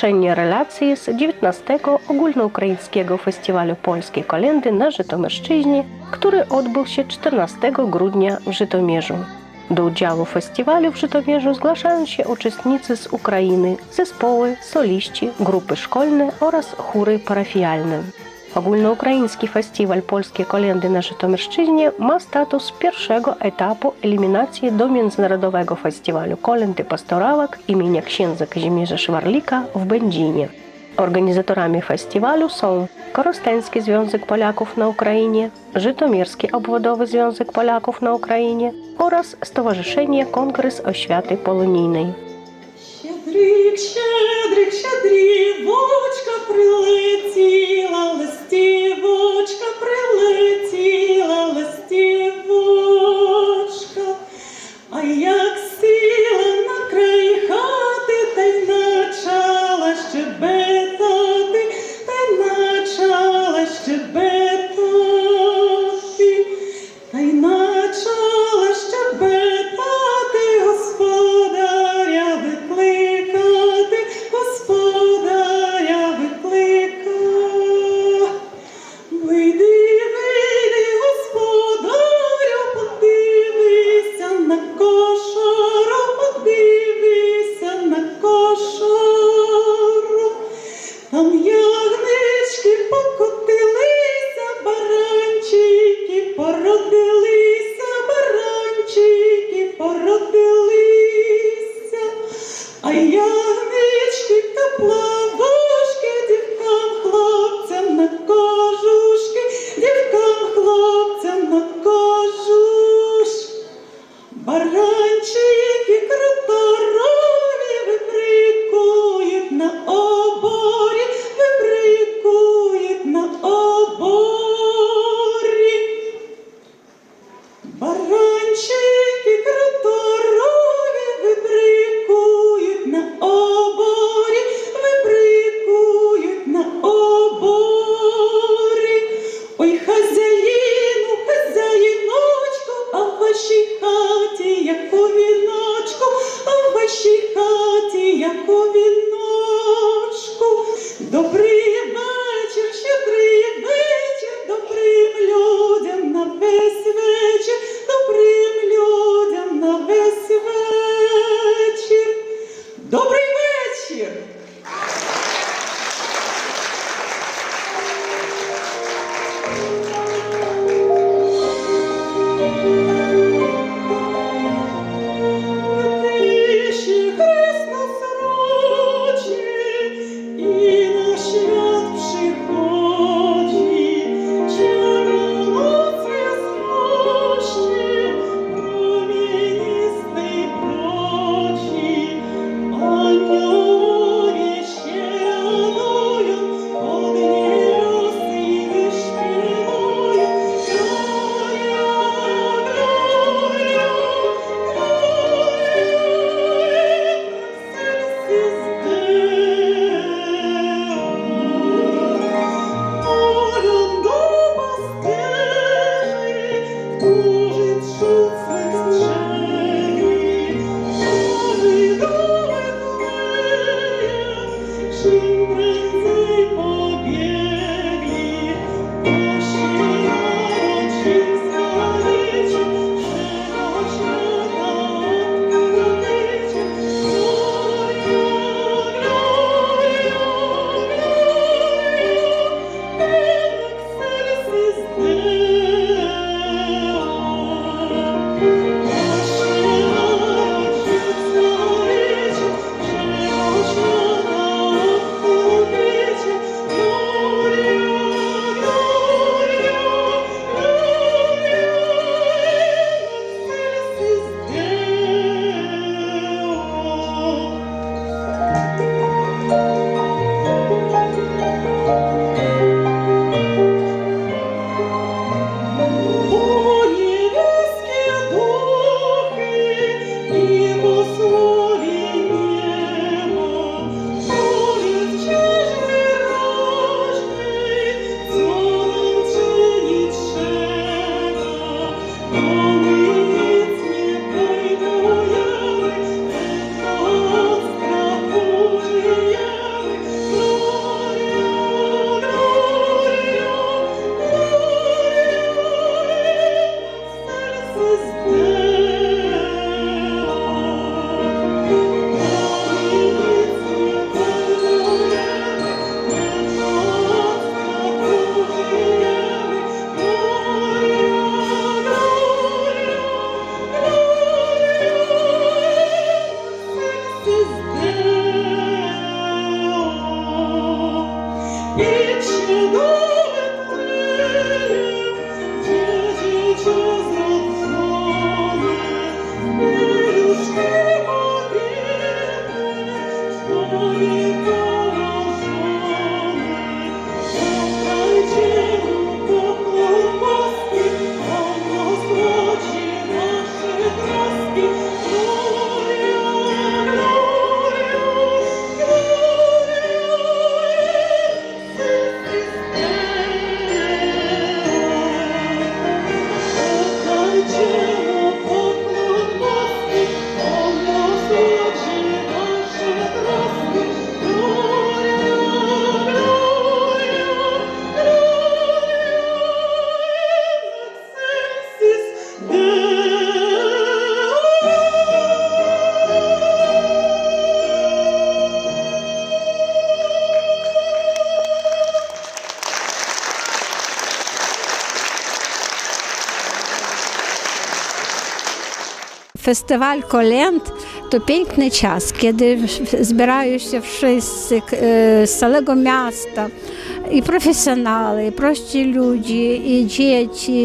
Dziś dokończenie relacji z 19 Ogólnoukraińskiego Festiwalu Polskiej Kolendy na Żytomierszczyźnie, który odbył się 14 grudnia w Żytomierzu. Do udziału w festiwalu w Żytomierzu zgłaszają się uczestnicy z Ukrainy, zespoły, soliści, grupy szkolne oraz chóry parafialne. Ogólnoukraiński Festiwal Polskie Kolendy na Żytomierszczyźnie ma status pierwszego etapu eliminacji do Międzynarodowego Festiwalu Kolendy Pastorałek imienia księdza Kazimierza Szwarlika w Będzinie. Organizatorami festiwalu są Korostęcki Związek Polaków na Ukrainie, Żytomierski Obwodowy Związek Polaków na Ukrainie oraz Stowarzyszenie Kongres Oświaty Polonijnej. Щедрик, щедрик, щедрівочка прилетіла, листівочка Хаті, як віночку. Добрий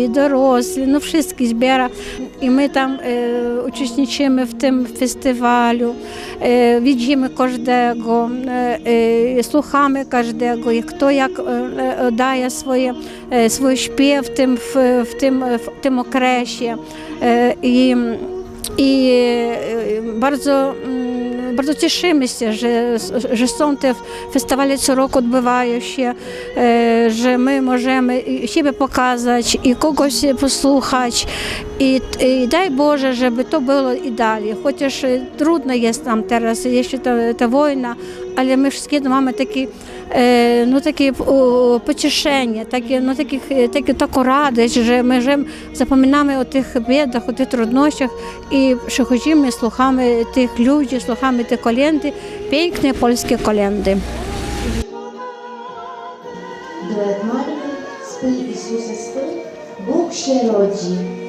e, dorośli, no wszystkich zbiera. I my tam e, uczestniczymy w tym festiwalu, e, widzimy każdego, e, e, słuchamy każdego, i kto jak e, e, daje swoje, e, swój śpiew w tym, w, w tym, w tym okresie. E, I, i e, bardzo, mm, bardzo cieszymy się, że, że są te festiwale co roku odbywają się, e, że my możemy siebie pokazać i kogoś posłuchać. I, I daj Boże, żeby to było i dalej. Chociaż e, trudno jest nam teraz, jeśli ta, ta wojna, my wszystkie mamy taki, e, no, takie o, pocieszenie, takie, no, takich, e, takie, taką radość, że my że zapominamy o tych biedach, o tych trudnościach i przychodzimy, słuchamy tych ludzi, słuchamy tych kolendy, piękne polskie kolendy. Duet Marії, спи Ісусе, спи, Бог ще родí.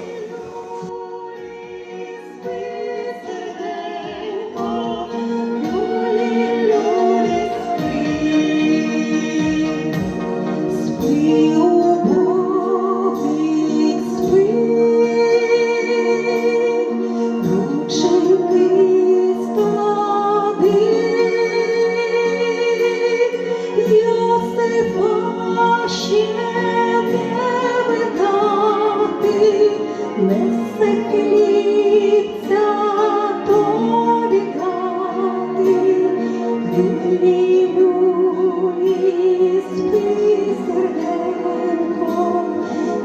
Серденько,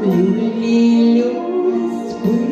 люлі, люлі, спи.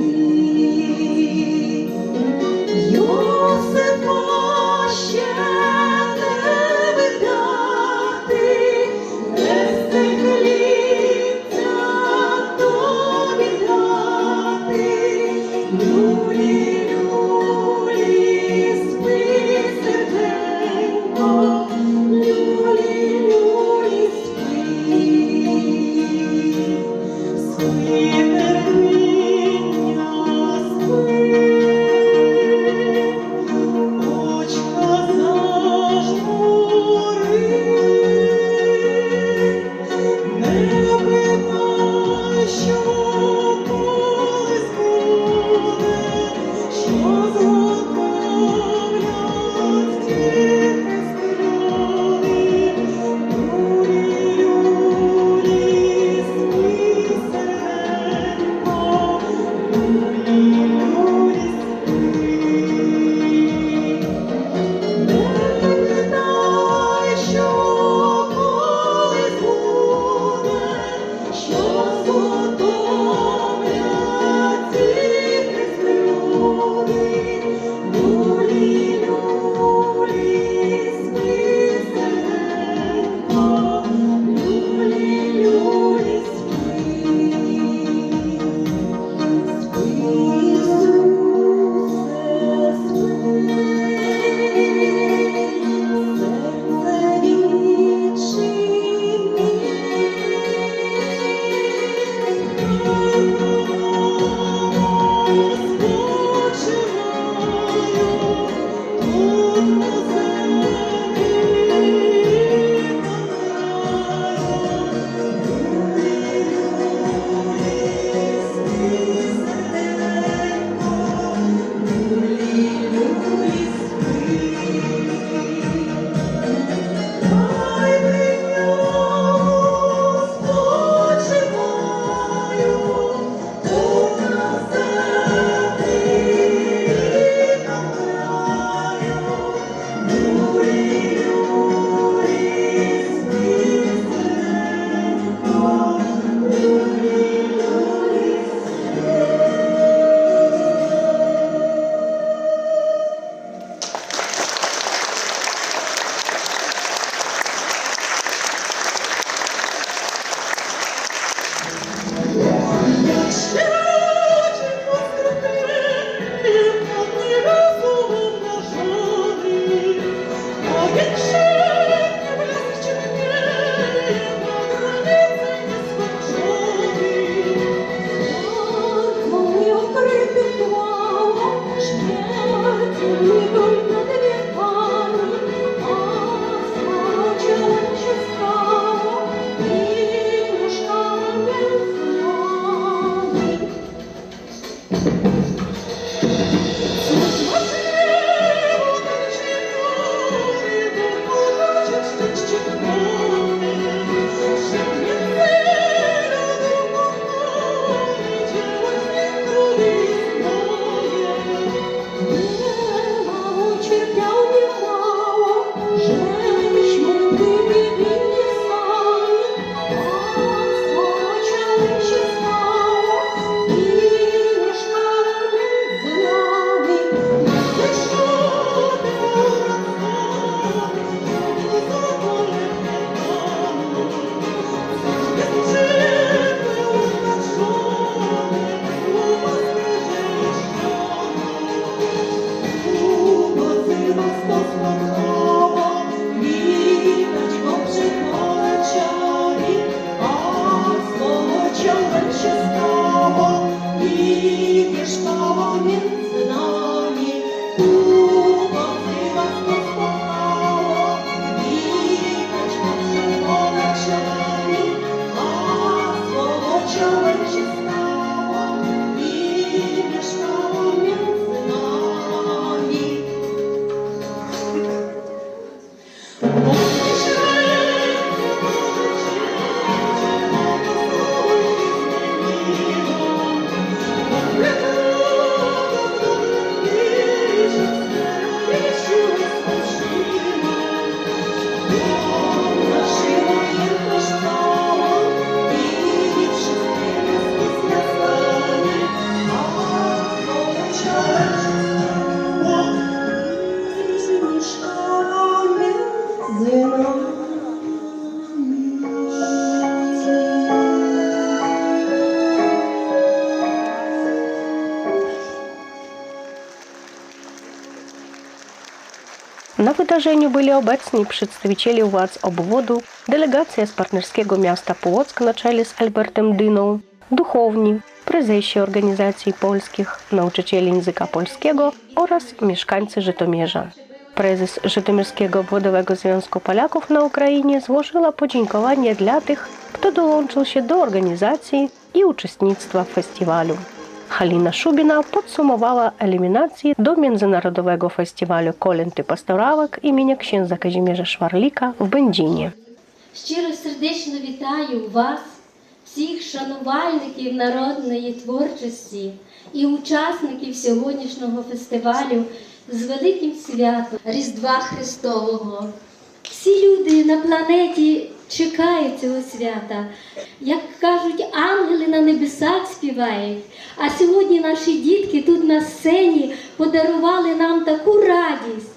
Wydarzeniu byli obecni przedstawiciele władz obwodu, delegacja z partnerskiego miasta Płock na czele z Albertem Dyną, duchowni, prezesi organizacji polskich, nauczyciele języka polskiego oraz mieszkańcy Żytomierza. Prezes Żytomierskiego Obwodowego Związku Polaków na Ukrainie złożyła podziękowanie dla tych, kto dołączył się do organizacji i uczestnictwa w festiwalu. Halina Szubina podsumowała eliminację do Międzynarodowego Festiwalu Kolęd i Pastorałek imienia księdza Kazimierza Szwarlika w Będzinie. Щиро сердечно вітаю вас, всіх шанувальників народної творчості і учасників сьогоднішнього фестивалю з великим святом Різдва Христового. Всі люди на планеті чекають цього свята. Як кажуть, ангели на небесах співають. А сьогодні наші дітки тут на сцені подарували нам таку радість.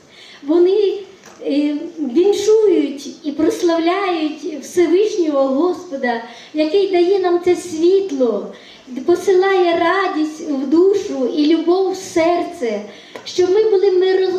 Вони е, віншують і прославляють Всевишнього Господа, який дає нам це світло, посилає радість в душу і любов в серце, щоб ми були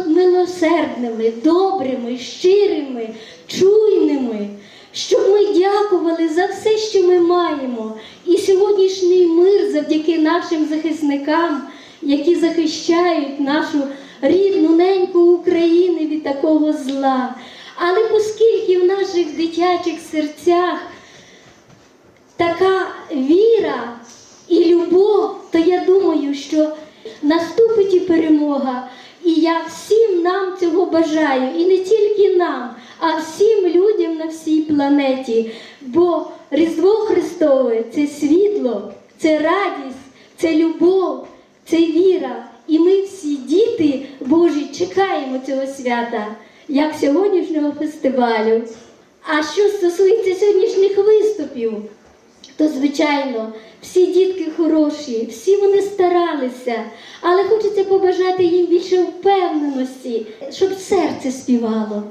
милосердними, добрими, щирими, чуйними, щоб ми дякували за все, що ми маємо. І сьогоднішній мир завдяки нашим захисникам, які захищають нашу рідну неньку Україну від такого зла. Але оскільки в наших дитячих серцях така віра і любов, то я думаю, що наступить і перемога. І я всім нам цього бажаю, і не тільки нам, а всім людям на всій планеті. Бо Різдво Христове це світло, це радість, це любов, це віра. І ми всі діти Божі чекаємо цього свята, як сьогоднішнього фестивалю. А що стосується сьогоднішніх виступів, то звичайно, всі дітки хороші, всі вони старалися, але хочеться побажати їм більше впевненості, щоб серце співало.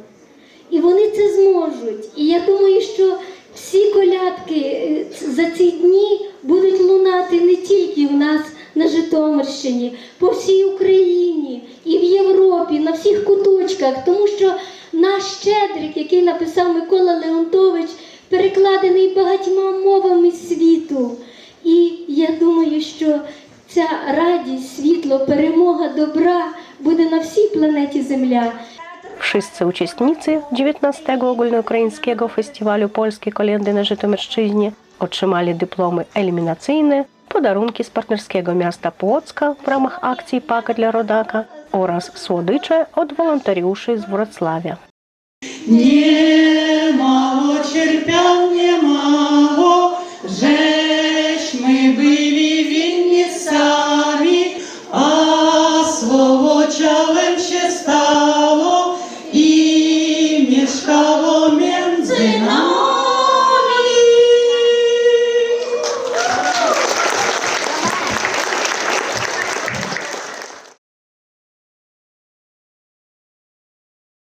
І вони це зможуть. І я думаю, що всі колядки е, за ці дні будуть лунати не тільки в нас на Житомирщині, по всій Україні і в Європі, на всіх куточках, тому що наш щедрик, який написав Микола Леонтович, перекладений багатьма мовами світу. І я думаю, що ця радість, світло, перемога добра буде на всій планеті Земля. Wszyscy uczestnicy 19 ogólnoukraińskiego festiwalu Polskiej Kolendy na Żytomierszczyźnie otrzymali dyplomy eliminacyjne, podarunki z partnerskiego miasta Płocka w ramach akcji Paka dla Rodaka oraz słodycze od wolontariuszy z Wrocławia. Nie miłosierdzia nie ma.